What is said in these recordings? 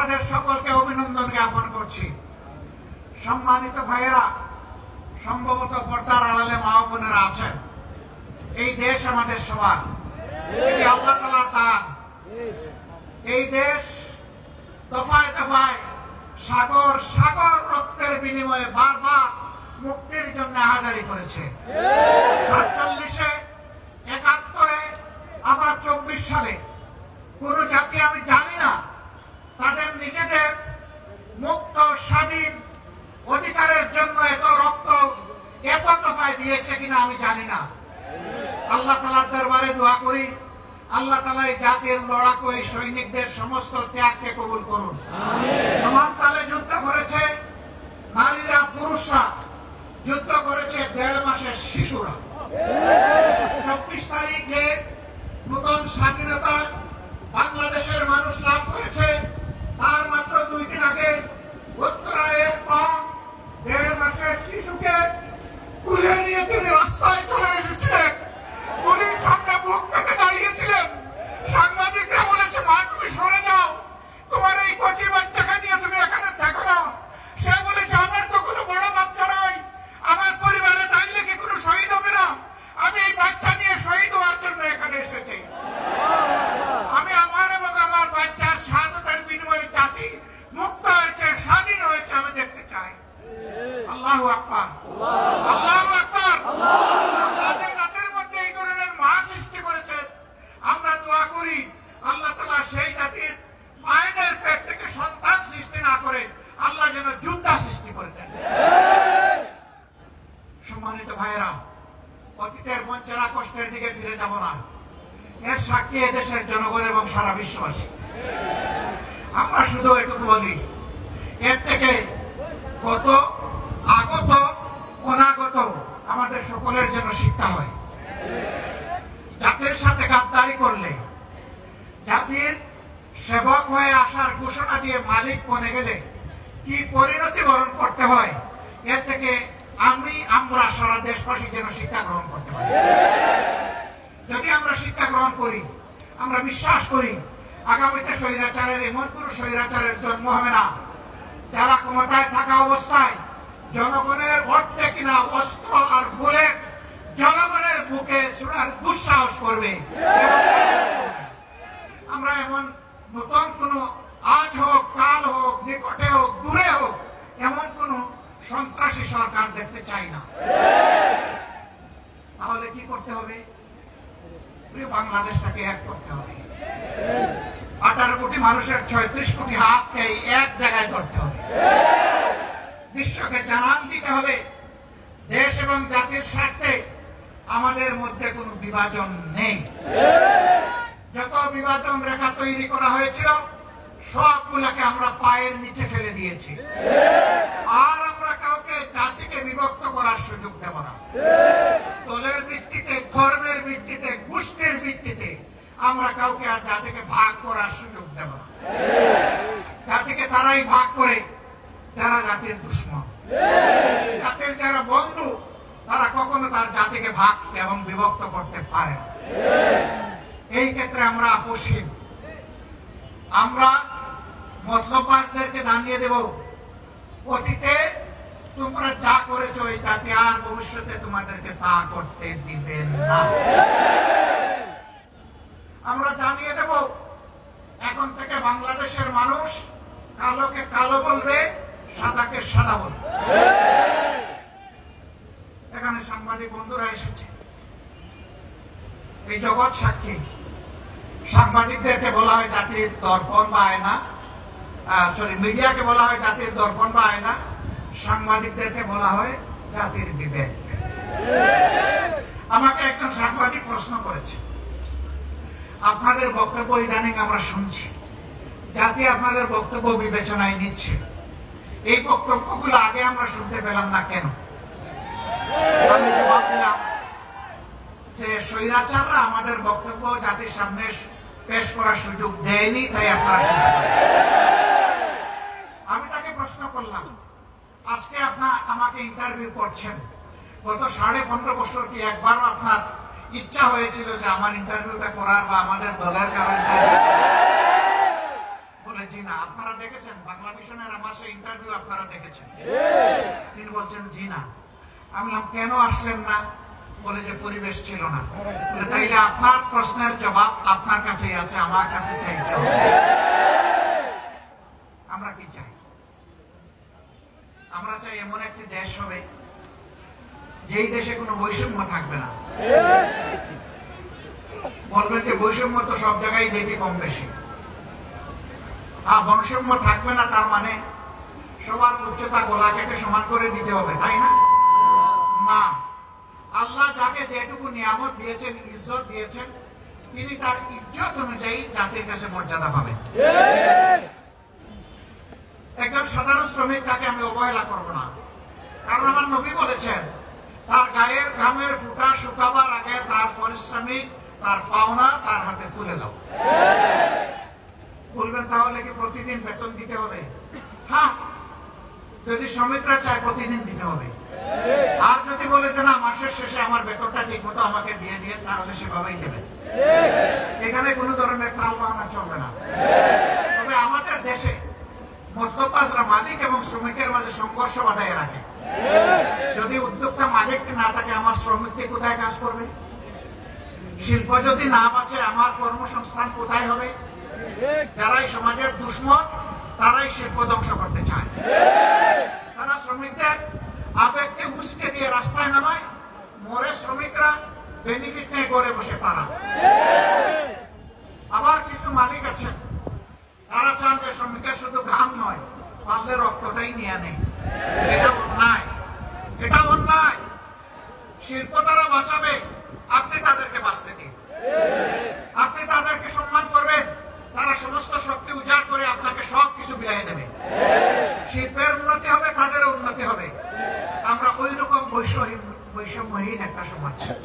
আপনাদের সকলকে অভিনন্দন জ্ঞাপন করছি। সম্মানিত ভাইয়েরা, সম্ভবত পর্দার আড়ালে মা বোনেরা আছেন। এই দেশ আমাদের সবার। এটি আল্লাহ তালার দান। এই দেশ দফায় দফায় সাগর সাগর রক্তের বিনিময়ে বারবার মুক্তির জন্য হাজারি করেছে। সাতচল্লিশে, একাত্তরে, আবার চব্বিশ সালে। কোন জাতি আমি জানি না তাদের নিজেদের মুক্ত স্বাধীন অধিকারের জন্য এত রক্ত এত দফায় দিয়েছে কিনা আমি জানি না। আল্লাহ তালার দরবারে দোয়া করি আল্লাহ তালা এই জাতির লড়াকু এই সৈনিকদের সমস্ত ত্যাগকে কবুল করুন। সমান তালে যুদ্ধ করেছে নারীরা পুরুষরা যুদ্ধ করেছে দেড় মাসের শিশুরা। চব্বিশ তারিখ যে নতুন স্বাধীনতা বাংলাদেশের মানুষ লাভ করেছে। তার মাত্র দুই দিন আগে উত্তরায়ের পর দেড় মাসের শিশুকে তুলে নিয়ে তিনি রাস্তায় চলে এসেছিলেন পুলিশ সামনে বুক পেতে দাঁড়িয়েছিলেন সাংবাদিকরা বলেছে মা তুমি সরে যাও তোমার এই কচি বাচ্চাকে নিয়ে তুমি এখানে থাকো না সে বলেছে আমার তো কোনো বড় বাচ্চা নয় আমার পরিবারে থাকলে কি কোনো শহীদ হবে না আমি এই বাচ্চা নিয়ে শহীদ হওয়ার জন্য এখানে এসেছি আমি আমার এবং আমার বাচ্চার স্বাধীনতার বিনিময়ে জাতি মুক্ত হয়েছে স্বাধীন হয়েছে আমি দেখতে চাই আল্লাহু আকবার আল্লাহু আকবার আল্লাহ যে জাতির মধ্যে এই ধরনের মা সৃষ্টি করেছেন আমরা দোয়া করি আল্লাহ তাআলা সেই জাতির মায়েদের পেট থেকে সন্তান সৃষ্টি না করে আল্লাহ যেন যোদ্ধা সৃষ্টি করে দেন সম্মানিত ভাইয়েরা অতীতের বঞ্চনা কষ্টের দিকে ফিরে যাব না সাক্ষী দেশের জনগণ এবং সারা বিশ্ববাসী। আমরা শুধু এটুকু বলি, এর থেকে কত আগত, অনাগত আমাদের সকলের জন্য শিক্ষা হয়। জাতির সাথে গাদ্দারি করলে, জাতির সেবক হয়ে আসার ঘোষণা দিয়ে মালিক বনে গেলে কি পরিণতি বরণ করতে হয়, এর থেকে আমি, আমরা সারা দেশবাসী যেন শিক্ষা গ্রহণ করতে পারি। যদি আমরা শিক্ষা গ্রহণ করি আমরা বিশ্বাস করি, আগামীতে স্বৈরাচারের, এমন কোন স্বৈরাচারের জন্ম হবে না। যারা ক্ষমতায় থাকা অবস্থায় জনগণের অর্থে কিনা অস্ত্র আর বুলেট জনগণের বুকে ছোড়ার দুঃসাহস করবে। আমরা এমন নতুন কোন আজ হোক, কাল হোক, নিকটে হোক, দূরে হোক, এমন কোন সন্ত্রাসী সরকার দেখতে চাই না। তাহলে কি করতে হবে? প্রিয় বাংলাদেশটাকে এক করতে হবে। আঠারো কোটি মানুষের ছয়ত্রিশ কোটি হাতকে এক জায়গায় ধরতে হবে। বিশ্বকে জানান দিতে হবে, দেশ এবং জাতির স্বার্থে আমাদের মধ্যে কোনো বিভাজন নেই। যত বিভাজন রেখা তৈরি করা হয়েছিল, সবগুলাকে আমরা পায়ের নিচে ফেলে দিয়েছি। আর আমরা কাউকে জাতিকে বিভক্ত করার সুযোগ দেব না। দলের ভিত্তিতে আমরা কাউকে আর জাতিকে ভাগ করার সুযোগ দেব না। জাতিকে তারাই ভাগ করে যারা জাতির দুশ্মন। জাতির যারা বন্ধু, তারা কখনো তার জাতিকে ভাগ এবং বিভক্ত করতে পারে না। এই ক্ষেত্রে আমরা আপোষহীন আমরা মতলবাসদেরকে দাঁড়িয়ে দেব, অতীতে তোমরা যা করেছ এই জাতি আর ভবিষ্যতে তোমাদেরকে তা করতে দিবেন না আমরা জানিয়ে দেব এখন থেকে বাংলাদেশের মানুষ কালোকে কালো বলবে সাদাকে সাদা বলবে এখানে সাংবাদিক বন্ধুরা এসেছে এই জগৎ সাক্ষী সাংবাদিকদেরকে বলা হয় জাতির দর্পণ বা আয়না সরি মিডিয়াকে বলা হয় জাতির দর্পণ বা আয়না, সাংবাদিকদেরকে বলা হয় জাতির বিবেক। আমাকে একজন সাংবাদিক প্রশ্ন করেছে, আপনাদের বক্তব্য ইদানিং আমরা শুনছি, জাতি আপনাদের বক্তব্য বিবেচনায় নিচ্ছে, এই বক্তব্যগুলো আগে আমরা শুনতে পেলাম না কেন? আমি জবাব দিলাম যে স্বৈরাচাররা আমাদের বক্তব্য জাতির সামনে পেশ করার সুযোগ দেয়নি, তাই আপনারা শুনতে আমি তাকে প্রশ্ন করলাম, আজকে আপনার আমাকে ইন্টারভিউ করছেন। গত সাড়ে পনেরো বছর কি একবারও আপনার ইচ্ছা হয়েছিল যে আমার ইন্টারভিউটা করার বা আমাদের দলের কারও ইন্টারভিউ বলে, জি না, আপনারা দেখেছেন, বাংলা মিশনের আমার সেই ইন্টারভিউ আপনারা দেখেছেন। তিনি বলছেন, জি না। আমি কেন আসলেন না? যে পরিবেশ ছিল না। তাইলে আপনার প্রশ্নের জবাব আপনার কাছেই আছে, আমার কাছে চাইতে হবে আমরা কি চাই? আমরা চাই এমন একটি দেশ হবে, যেই দেশে কোনো বৈষম্য থাকবে না। বলবেন যে বৈষম্য তো সব জায়গায় দেখি কম বেশি। আর বৈষম্য থাকবে না তার মানে সবার উচ্চতা গোলা কেটে সমান করে দিতে হবে, তাই না? যেটুকু নিয়ামত দিয়েছেন, ইজ্জত দিয়েছেন, তিনি তার ইজ্জত অনুযায়ী জাতির কাছে মর্যাদা পাবেন। একজন সাধারণ শ্রমিক তাকে আমি অবহেলা করব না। কারণ আমার নবী বলেছেন, তার গায়ের ঘামের ফুটা শুকাবার আগে তার পরিশ্রমিক তার পাওনা তার হাতে তুলে দাও। বলবেন, তাহলে কি প্রতিদিন বেতন দিতে হবে? হ্যাঁ যদি শ্রমিকরা চায় প্রতিদিন দিতে হবে। আর যদি মাসের শেষে আমার বেতনটা ঠিক মতো আমাকে দিয়ে দিয়ে, তাহলে সেভাবেই দেবেন এখানে ধরনের বাহানা চলবে না। তবে আমাদের দেশে মধ্যপ্রাসরা মালিক এবং শ্রমিকের মাঝে সংঘর্ষ রাখে। যদি উদ্যোক্তা মালিক না থাকে, আমার শ্রমিককে কোথায় কাজ করবে? শিল্প যদি না বাঁচে, আমার কর্মসংস্থান কোথায় হবে? যারাই সমাজের দুশ্মন, তারাই শিল্প ধ্বংস করতে চায়। তারা শ্রমিকদের আবেগকে উস্কে দিয়ে রাস্তায় নামায়, মরে শ্রমিকরা বেনিফিট নিয়ে গড়ে বসে তারা। আবার কিছু মালিক আছেন, তারা চান যে শ্রমিকের শুধু ঘাম নয়, পারলে রক্তটাই নিয়ে নেই এটা অন্যায় এটা অন্যায় শিল্প তারা বাঁচাবে আপনি তাদেরকে বাঁচতে দিন আপনি তাদেরকে সম্মান করবেন তারা সমস্ত শক্তি উজাড় করে আপনাকে সব কিছু বিলাই দেবে শিল্পের উন্নতি হবে তাদেরও উন্নতি হবে আমরা ওই রকম বৈষহীন বৈষম্যহীন একটা সমাজ চাই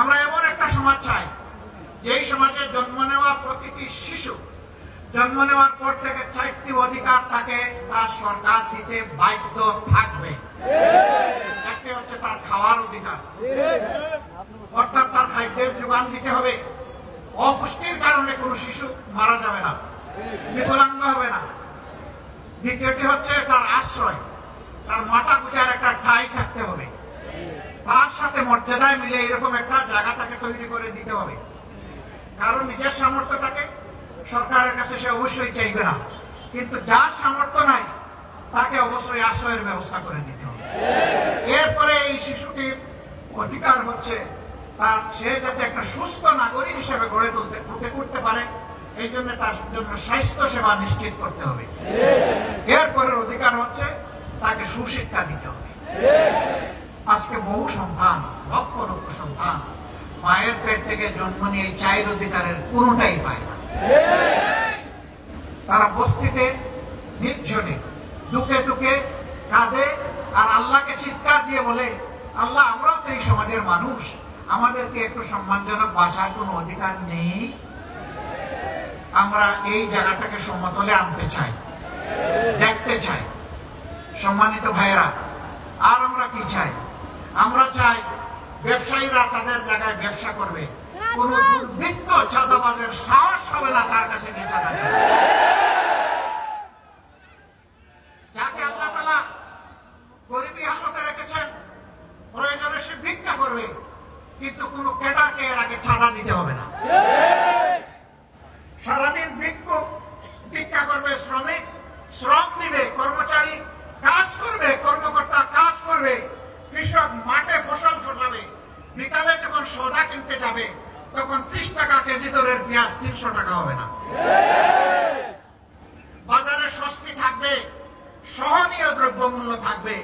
আমরা এমন একটা সমাজ চাই যেই সমাজে জন্ম নেওয়া প্রতিটি শিশু জন্ম নেওয়ার পর থেকে অধিকার থাকে, তার সরকার দিতে বাধ্য থাকবে। একটি হচ্ছে তার খাওয়ার অধিকার। অর্থাৎ তার খাদ্যের যোগান দিতে হবে। অপুষ্টির কারণে কোনো শিশু মারা যাবে না, বিকলাঙ্গ হবে না। দ্বিতীয়টি হচ্ছে তার আশ্রয়। তার মাথা গুজার একটা ঠাই থাকতে হবে। তার সাথে মর্যাদায় মিলে এরকম একটা জায়গা তাকে তৈরি করে দিতে হবে। কারণ নিজের সামর্থ্য থাকে, সরকারের কাছে সে অবশ্যই চাইবে না। কিন্তু যার সামর্থ্য নাই, তাকে অবশ্যই আশ্রয়ের ব্যবস্থা করে দিতে হবে। এরপরে এই শিশুটির অধিকার হচ্ছে তার, সে যাতে একটা সুস্থ নাগরিক হিসেবে গড়ে তুলতে, উঠে করতে পারে, এই জন্য তার জন্য স্বাস্থ্য সেবা নিশ্চিত করতে হবে। এরপরের অধিকার হচ্ছে তাকে সুশিক্ষা দিতে হবে। আজকে বহু সন্তান, লক্ষ লক্ষ সন্তান, মায়ের পেট থেকে জন্ম নিয়ে চায়ের অধিকারের কোনোটাই পায় না। তারা বস্তিতে নির্জনে দুকে দুকে কাঁদে আর আল্লাহকে চিৎকার দিয়ে বলে, আল্লাহ, আমরাও তো এই সমাজের মানুষ। আমাদেরকে একটু সম্মানজনক বাঁচার কোনো অধিকার নেই। আমরা এই জায়গাটাকে সমতলে আনতে চাই, দেখতে চাই। সম্মানিত ভাইয়েরা, আর আমরা কি চাই? আমরা চাই ব্যবসায়ীরা তাদের জায়গায় ব্যবসা করবে। কোন দুর্বৃত্ত চাঁদাবাজের সাহস হবে না তার কাছে গিয়ে চাঁদা যাকে আল্লাহ তালা গরিবী হালতে রেখেছেন প্রয়োজনে সে ভিক্ষা করবে, কিন্তু কোন ক্যাডারকে এর আগে চাঁদা দিতে হবে না। সারাদিন ভিক্ষুক ভিক্ষা করবে শ্রমিক, শ্রম দিবে কর্মচারী কাজ করবে, কর্মকর্তা কাজ করবে, কৃষক মাঠে ফসল ফসাবে বিকালে যখন সৌদা কিনতে যাবে তখন ত্রিশ টাকা কেজি দরের পেঁয়াজ তিনশো টাকা হবে না। বাজারে স্বস্তি থাকবে, সহনীয় দ্রব্যমূল্য থাকবে,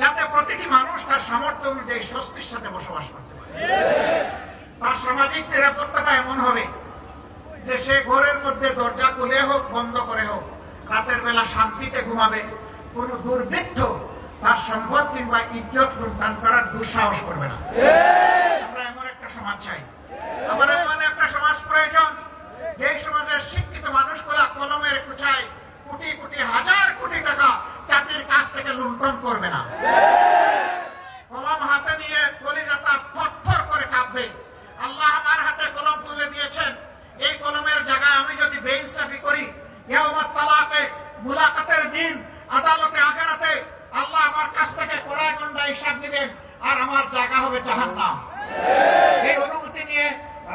যাতে প্রতিটি মানুষ তার সামর্থ্য অনুযায়ী স্বস্তির সাথে বসবাস করতে পারে। তার সামাজিক নিরাপত্তাটা এমন হবে যে সে ঘরের মধ্যে দরজা খুলে হোক, বন্ধ করে হোক, রাতের বেলা শান্তিতে ঘুমাবে, কোন দুর্বৃত্ত তার সম্পদ কিংবা ইজ্জত লুণ্ঠন করার দুঃসাহস করবে না। আমরা এমন একটা সমাজ চাই। আমার এমন একটা সমাজ প্রয়োজন। যে সমাজের শিক্ষিত মানুষগুলা কলমের কুচায় কোটি কোটি, হাজার কোটি টাকা জাতির কাছ থেকে লুণ্ঠন করবে না। কলম হাতে নিয়ে কলিজাতা থরথর করে কাঁপবে। আল্লাহ আমার হাতে কলম তুলে দিয়েছেন। এই কলমের জায়গায় আমি যদি বেইনসাফি করি কেউ মুলাকাতের দিন, আদালতে, আখেরাতে আল্লাহ আমার কাছ থেকে কড়ায় গন্ডা হিসাব দিবেন, আর আমার জায়গা হবে জাহান্নাম। এই নিয়ে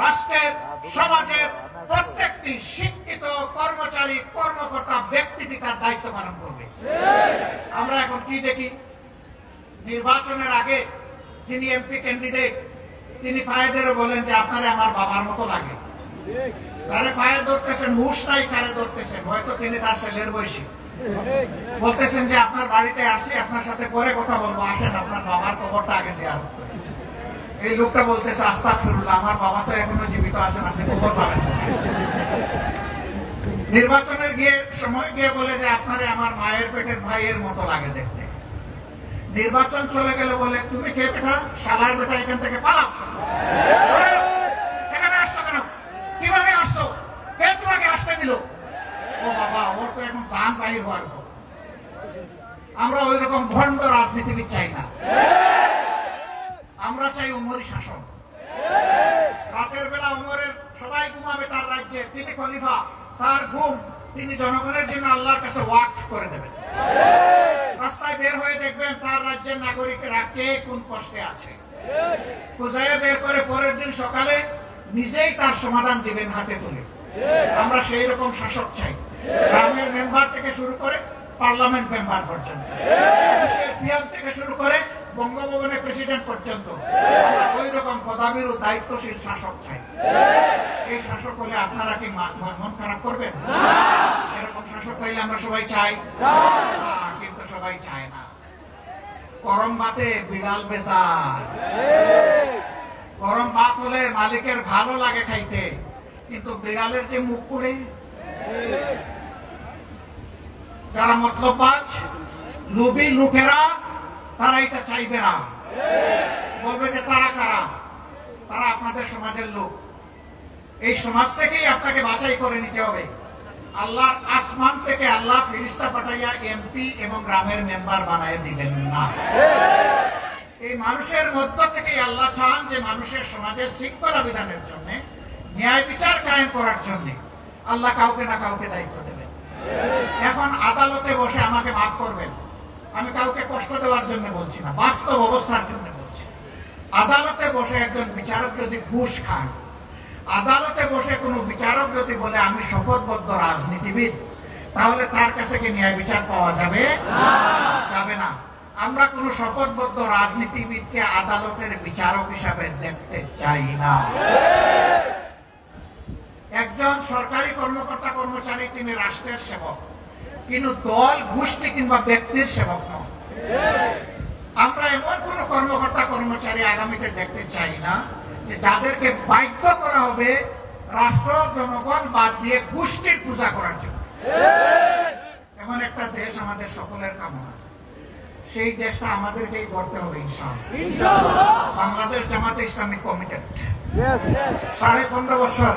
রাষ্ট্রের, সমাজের প্রত্যেকটি শিক্ষিত, কর্মচারী, কর্মকর্তা ব্যক্তিটি তার দায়িত্ব পালন করবে। আমরা এখন কি দেখি? নির্বাচনের আগে যিনি এমপি ক্যান্ডিডেট তিনি পায়েদেরও বলেন যে, আপনারে আমার বাবার মতো লাগে। যারে পায়ে ধরতেছেন, হুশ নাই, কারে ধরতেছেন? হয়তো তিনি তার ছেলের বয়সী। বলতেছেন যে, আপনার বাড়িতে আসি, আপনার সাথে পরে কথা বলব, আসেন, আপনার বাবার খবরটা আগে করি। এই লোকটা বলতেছে আস্তা ফিরুল্লাহ আমার বাবা তো এখনও জীবিত আছেন, আপনি খবর পাবেন? নির্বাচনের গিয়ে, সময় গিয়ে বলে যে, আপনারে আমার মায়ের পেটের ভাইয়ের মতো লাগে দেখতে। নির্বাচন চলে গেলে বলে, তুমি কে বেটা? শালার বেটা এখান থেকে পালাও। এখানে আসছো কেন? কীভাবে আসছো? কে তোমাকে আসতে দিল? ও বাবা, ওর তো এখন জান বাহির হওয়ার। আমরা ওই রকম ভণ্ড রাজনীতিবিদ চাই না। আমরা চাই উমরি শাসন। রাতের বেলা উমরের সবাই ঘুমাবে তার রাজ্যে, তিনি খলিফা, তার ঘুম তিনি জনগণের জন্য আল্লাহর কাছে ওয়াকফ করে দেবেন। রাস্তায় বের হয়ে দেখবেন তার রাজ্যের নাগরিকরা কে কোন কষ্টে আছে। খুঁজাইয়ে বের করে পরের দিন সকালে নিজেই তার সমাধান দিবেন হাতে তুলে। আমরা সেই রকম শাসক চাই। গ্রামের মেম্বার থেকে শুরু করে পার্লামেন্ট মেম্বার পর্যন্ত। থেকে শুরু করে বঙ্গভবনের প্রেসিডেন্ট পর্যন্ত আমরা ওই রকম পদাবির দায়িত্বশীল শাসক চাই। এই শাসক হলে আপনারা কি মন খারাপ করবেন? এরকম শাসক হইলে আমরা সবাই চাই। কিন্তু সবাই চায় না। গরম বাতে বিড়াল বেচার গরম ভাত হলে মালিকের ভালো লাগে খাইতে। কিন্তু বিড়ালের যে মুখ করে যারা মতলবাজ লোভী লোকেরা তারা এটা চাইবে না। বলবে যে তারা কারা? তারা আপনাদের সমাজের লোক। এই সমাজ থেকেই আপনাকে বাছাই করে নিতে হবে। আল্লাহর আসমান থেকে আল্লাহ ফিরিস্তা পাঠাইয়া এমপি এবং গ্রামের মেম্বার বানায় দিবেন না। এই মানুষের মধ্য থেকে আল্লাহ চান যে মানুষের সমাজের শৃঙ্খলা বিধানের জন্য, ন্যায় বিচার কায়েম করার জন্য আল্লাহ কাউকে না কাউকে দায়িত্ব দেবেন। এখন আদালতে বসে আমাকে মাফ করবেন। আমি কাউকে কষ্ট দেওয়ার জন্য বলছি না, বাস্তব অবস্থার জন্য বলছি। আদালতে বসে একজন বিচারক যদি ঘুষ খান আদালতে বসে কোনো বিচারক যদি বলে, আমি শপথবদ্ধ রাজনীতিবিদ, তাহলে তার কাছে কি ন্যায় বিচার পাওয়া যাবে? যাবে না। আমরা কোনো শপথবদ্ধ রাজনীতিবিদকে আদালতের বিচারক হিসাবে দেখতে চাই না। একজন সরকারি কর্মকর্তা কর্মচারী তিনি রাষ্ট্রের সেবক। কিন্তু দল গোষ্ঠী কিংবা ব্যক্তির সেবক নয়। আমরা এমন কোন কর্মকর্তা কর্মচারী আগামীতে দেখতে চাই না যে যাদেরকে বাধ্য করা হবে রাষ্ট্র জনগণ বাদ দিয়ে গোষ্ঠীর পূজা করার জন্য। এমন একটা দেশ আমাদের সকলের কামনা। সেই দেশটা আমাদেরকেই গড়তে হবে ইনশাআল্লাহ। বাংলাদেশ জামাতে ইসলামিক কমিটেড। সাড়ে পনেরো বছর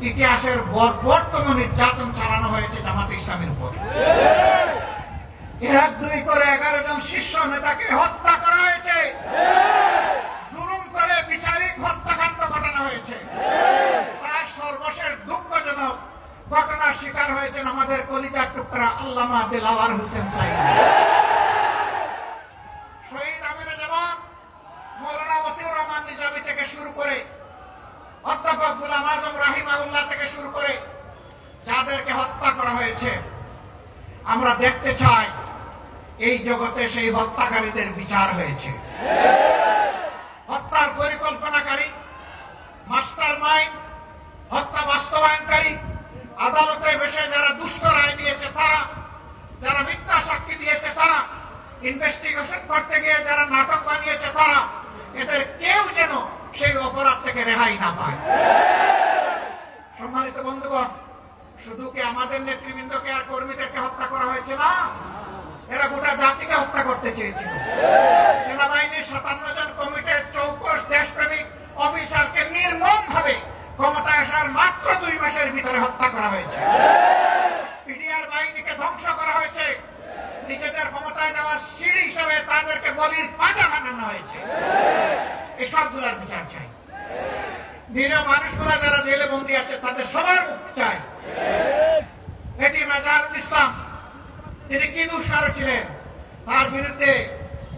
ইতিহাসের বর্বরতম নির্যাতন চালানো হয়েছে জামাতে ইসলামের উপর। এক, দুই করে এগারো জন শীর্ষ নেতাকে হত্যা করা হয়েছে। করে বিচারিক হত্যাকাণ্ড হয়েছে। তার সর্বশেষ দুঃখজনক ঘটনার শিকার হয়েছেন আমাদের টুকরা আল্লামা শহীদ আমিরে জামান মৌলানা মতিউর রহমান নিজামী থেকে শুরু করে অধ্যাপক গুলাম আজম রাহিমাহুল্লাহ থেকে শুরু করে যাদেরকে হত্যা করা হয়েছে, আমরা দেখতে চাই এই জগতে সেই হত্যাকারীদের বিচার হয়েছে। হত্যার পরিকল্পনাকারী মাস্টার মাইন্ড হত্যা বাস্তবায়নকারী, আদালতে বসে যারা দুষ্ট রায় দিয়েছে তারা, যারা মিথ্যা সাক্ষী দিয়েছে তারা ইনভেস্টিগেশন করতে গিয়ে যারা নাটক বানিয়েছে তারা, এদের কেউ যেন সেই অপরাধ থেকে রেহাই না পায়। সম্মানিত বন্ধুগণ, শুধু কি আমাদের নেতৃবৃন্দকে আর কর্মীদেরকে হত্যা করা হয়েছে না? এরা গোটা জাতিকে হত্যা করতে চেয়েছিল। সেনাবাহিনীর সাতান্ন জন কমিটির চৌকস দেশপ্রেমিক অফিসারকে নির্মম ভাবে ক্ষমতায় আসার মাত্র দুই মাসের ভিতরে হত্যা করা হয়েছে পিডিআর বাহিনীকে ধ্বংস করা হয়েছে নিজেদের ক্ষমতায় নেওয়ার সিঁড়ি হিসেবে তাদেরকে বলির পাজা বানানো হয়েছে। এই সবগুলার বিচার চাই। নিরীহ মানুষগুলা যারা জেলে বন্দী আছে, তাদের সবার মুক্তি চাই। এটি মেজারুল ইসলাম, তিনি কি দুষ্কার ছিলেন? তার বিরুদ্ধে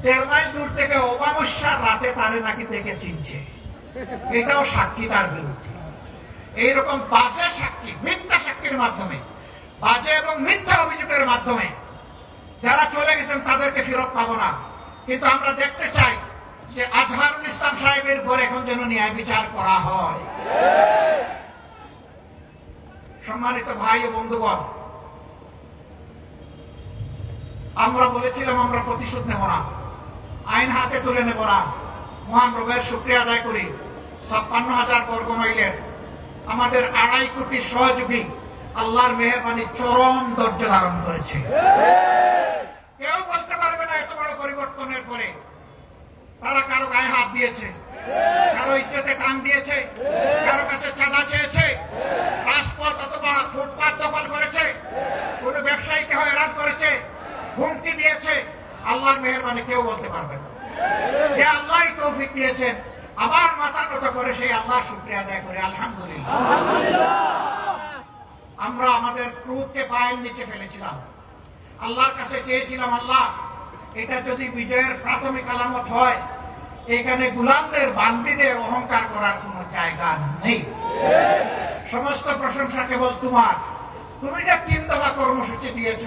দেড় মাইল দূর থেকে অমাবস্যার রাতে তারে নাকি দেখে চিনছে। এটাও সাক্ষী তার বিরুদ্ধে। এইরকম বাজে সাক্ষী, মিথ্যা সাক্ষীর মাধ্যমে, বাজে এবং মিথ্যা অভিযোগের মাধ্যমে যারা চলে গেছেন তাদেরকে ফেরত পাবো না। কিন্তু আমরা দেখতে চাই যে আজহারুল ইসলাম সাহেবের পর এখন যেন ন্যায় বিচার করা হয়। সম্মানিত ভাই ও বন্ধুগণ, আমরা বলেছিলাম আমরা প্রতিশোধ নেব না। আইন হাতে তুলে নেব না। মহান রবের শুক্রিয়া আদায় করি। ছাপ্পান্ন হাজার বর্গ মাইলের আমাদের আড়াই কোটি সহযোগী আল্লাহর মেহরবানি চরম ধৈর্য ধারণ করেছে। কেউ বলতে পারবে না এত বড় পরিবর্তনের পরে। তারা কারও গায়ে হাত দিয়েছে, কারও ইজ্জতে টান দিয়েছে, কারও কাছে চাঁদা চেয়েছে, রাজপথ অথবা ফুটপাত দখল করেছে, কোন ব্যবসায়ীকে হয়রান করেছে, হুমকি দিয়েছে, আল্লাহর মেহরবানি কেউ বলতে পারবে না। যে আল্লাহ তৌফিক দিয়েছেন, আবার মাথা নত করে সেই আল্লাহ শুক্রিয়া আদায় করে, আলহামদুলিল্লাহ। আমাদের ক্রুদকে পায়ের নিচে ফেলেছিলাম। আল্লাহর কাছে চেয়েছিলাম, আল্লাহ, এটা যদি বিজয়ের প্রাথমিক আলামত হয়, এখানে গুলামদের, বান্দিদের অহংকার করার কোনো জায়গা নেই। সমস্ত প্রশংসা কেবল তোমার। তুমি যা তিন দফা কর্মসূচি দিয়েছ,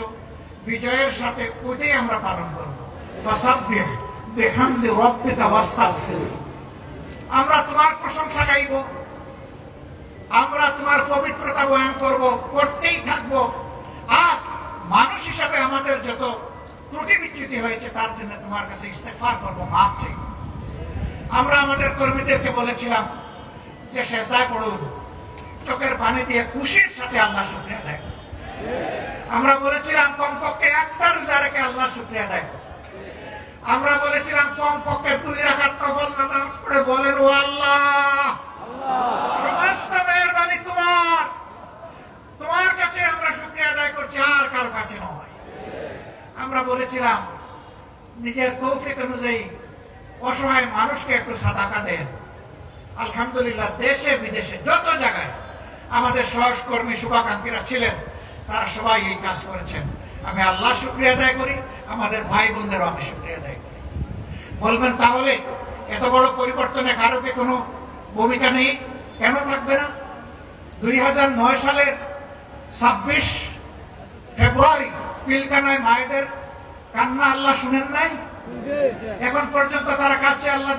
বিজয়ের সাথে ওইটাই আমরা পালন করব। আমরা তোমার প্রশংসা গাইব। আমরা তোমার পবিত্রতা বয়ান করব, করতেই থাকব। আর মানুষ হিসাবে আমাদের যত ত্রুটি বিচ্যুতি হয়েছে, তার জন্য তোমার কাছে ইস্তেফার করব মাপ চাই। আমরা আমাদের কর্মীদেরকে বলেছিলাম যে শেষদায় পড়ুন। চোখের পানি দিয়ে খুশির সাথে আল্লাহ শুক্রিয়া দেয় আমরা বলেছিলাম, কমপক্ষে একটা রোজা আল্লাহ শুক্রিয়া দেয় আমরা বলেছিলাম, কমপক্ষে দুই রাখার পড়ে বলেন, ও আল্লাহ সমস্ত মেহরবানি তোমার তোমার কাছে আমরা শুক্রিয়া আদায় করছি, আর কার কাছে নয়। আমরা বলেছিলাম, নিজের তৌফিক অনুযায়ী অসহায় মানুষকে একটু সাদাকা দেন। আলহামদুলিল্লাহ, দেশে, বিদেশে, যত জায়গায় আমাদের সহকর্মী শুভাকাঙ্ক্ষীরা ছিলেন, তারা সবাই এই কাজ করেছেন। আমি আল্লাহ শুক্রিয়া আদায় করি, আমাদের ভাই বোনদেরও আমি শুক্রিয়া আদায় করি। বলবেন তাহলে, এত বড় পরিবর্তনে কারও কি কোনো ভূমিকা নেই? কেন থাকবে না? দুই হাজার নয় সালের ছাব্বিশ ফেব্রুয়ারি পিলকানায় মায়েদের কান্না আল্লাহ শুনেন নাই? এখন পর্যন্ত তারা কাছে আল্লাহ